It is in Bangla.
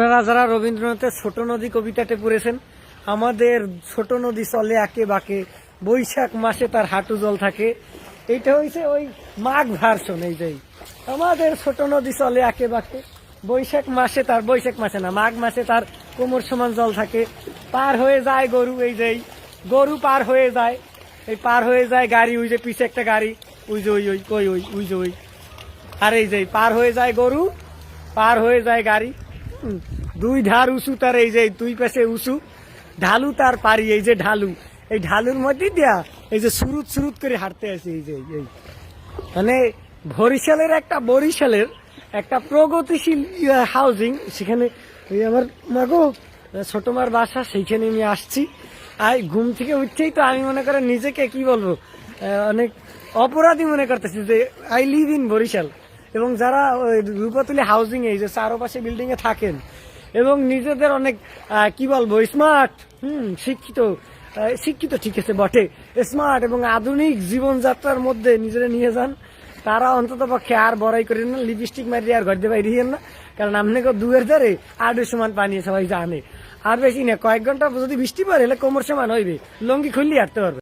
আপনারা যারা রবীন্দ্রনাথের ছোট নদী কবিতাতে পড়েছেন, আমাদের ছোট নদী চলে আঁকে বাঁকে, বৈশাখ মাসে তার হাঁটু জল থাকে। এইটা হয়েছে ওই মাঘ ভার্সন, এই যে। আমাদের ছোট নদী চলে আঁকে বাঁকে, বৈশাখ মাসে তার বৈশাখ মাসে না, মাঘ মাসে তার কোমর সমান জল থাকে। পার হয়ে যায় গরু, এই যে গরু পার হয়ে যায়, এই পার হয়ে যায় গাড়ি, ওই যে পিছে একটা গাড়ি, ওই যে ওই ওই কই ওই ওই যে ওই। আর এই যে পার হয়ে যায় গরু, পার হয়ে যায় গাড়ি। দুই ধার উঁচু তার এই যে দুই পাশে উঁচু, ঢালু তার পারি, এই যে ঢালু। এই ঢালুর মধ্যে দিয়া এই যে সুরুত সুরুত করে হাঁটতে আছে এই যে, এই মানে বরিশালের একটা বরিশালের একটা প্রগতিশীল হাউজিং সেখানে ওই আমার মাগো, ছোট মার বাসা, সেইখানে আমি আসছি। আর ঘুম থেকে উঠছেই তো আমি মনে করেন নিজেকে, কি বলব অনেক অপরাধী মনে করতেছি যে আই লিভ ইন বরিশাল। এবং যারা রূপাতুলি হাউজিং এই যে চারপাশে বিল্ডিং এ থাকেন, এবং নিজেদের অনেক কি বলব স্মার্ট হুম, শিক্ষিত শিক্ষিত ঠিক আছে বটে স্মার্ট এবং আধুনিক জীবনযাত্রার মধ্যে নিজেরা নিয়ে যান, তারা অন্তত পক্ষে আর বড়াই করেন না লিপস্টিক মারিয়ে আর ঘর দিয়ে বাইরে না, কারণ আপনাকে দুয়ের ধারে আড়ু সমান পানি সবাই জানে। আর বেশি না, কয়েক ঘণ্টা যদি বৃষ্টি পড়ে এলে কোমর সমান হইবে, লঙ্গি খুললি হাঁটতে পারবে।